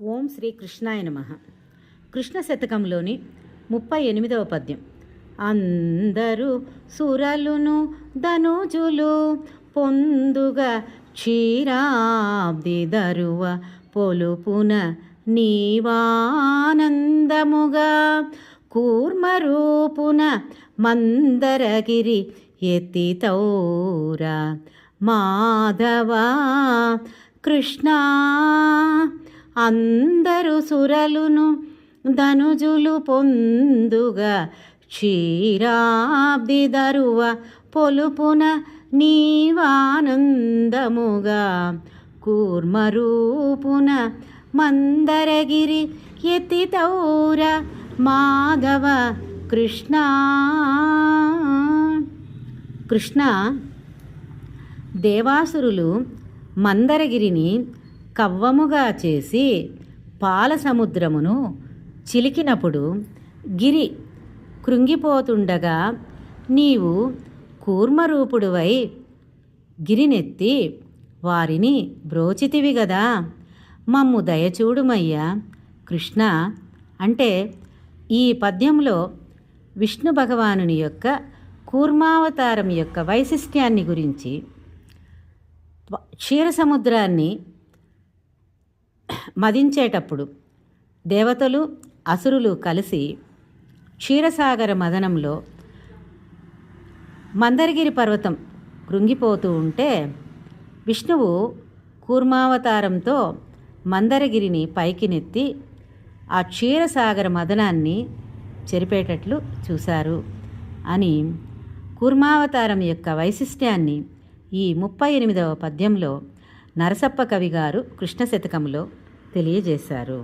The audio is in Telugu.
ఓం శ్రీ కృష్ణాయ నమ. కృష్ణ శతకంలోని ముప్పై ఎనిమిదవ పద్యం. అందరూ సురలును ధనుజులు పొందుగా క్షీరాబ్ది దరువ పొలుపున నీవానందముగా కూర్మరూపున మందరగిరి ఎత్తితౌరా మాధవ కృష్ణ అందరు సురలును ధనుజులు పొందుగా క్షీరాబ్ది దరువ పొలుపున నీవానందముగా కూర్మరూపున మందరగిరి ఎత్తితౌర మాధవ కృష్ణ. కృష్ణ దేవాసురులు మందరగిరిని కవ్వముగా చేసి పాల సముద్రమును చిలికినప్పుడు గిరి కృంగిపోతుండగా నీవు కూర్మరూపుడువై గిరినెత్తి వారిని బ్రోచితివి గదా. మమ్ము దయచూడుమయ్యా కృష్ణ అంటే ఈ పద్యంలో విష్ణు భగవానుని యొక్క కూర్మావతారం యొక్క వైశిష్ట్యాన్ని గురించి. క్షీరసముద్రాన్ని మదించేటప్పుడు దేవతలు అసురులు కలిసి క్షీరసాగర మదనంలో మందరగిరి పర్వతం కృంగిపోతూ ఉంటే విష్ణువు కూర్మావతారంతో మందరగిరిని పైకి నెత్తి ఆ క్షీరసాగర మదనాన్ని చెరిపేటట్లు చూశారు అని కూర్మావతారం యొక్క వైశిష్ట్యాన్ని ఈ ముప్పై ఎనిమిదవ పద్యంలో నరసప్ప కవి గారు కృష్ణ శతకంలో తెలియజేశారు.